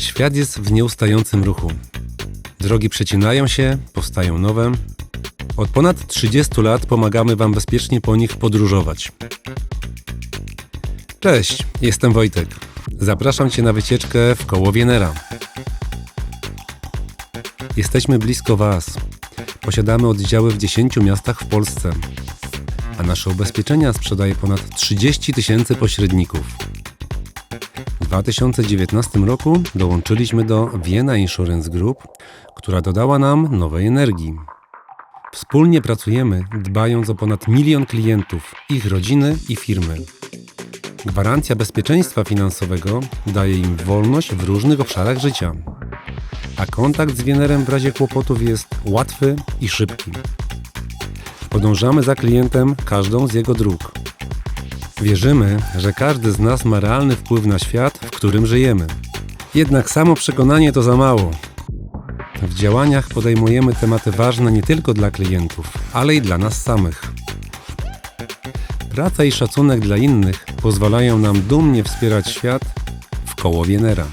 Świat jest w nieustającym ruchu. Drogi przecinają się, powstają nowe. Od ponad 30 lat pomagamy Wam bezpiecznie po nich podróżować. Cześć, jestem Wojtek. Zapraszam Cię na wycieczkę w koło Wienera. Jesteśmy blisko Was. Posiadamy oddziały w 10 miastach w Polsce, a nasze ubezpieczenia sprzedaje ponad 30 tysięcy pośredników. W 2019 roku dołączyliśmy do Vienna Insurance Group, która dodała nam nowej energii. Wspólnie pracujemy, dbając o ponad milion klientów, ich rodziny i firmy. Gwarancja bezpieczeństwa finansowego daje im wolność w różnych obszarach życia, a kontakt z Wienerem w razie kłopotów jest łatwy i szybki. Podążamy za klientem każdą z jego dróg. Wierzymy, że każdy z nas ma realny wpływ na świat, w którym żyjemy. Jednak samo przekonanie to za mało. W działaniach podejmujemy tematy ważne nie tylko dla klientów, ale i dla nas samych. Praca i szacunek dla innych pozwalają nam dumnie wspierać świat w koło Wienera.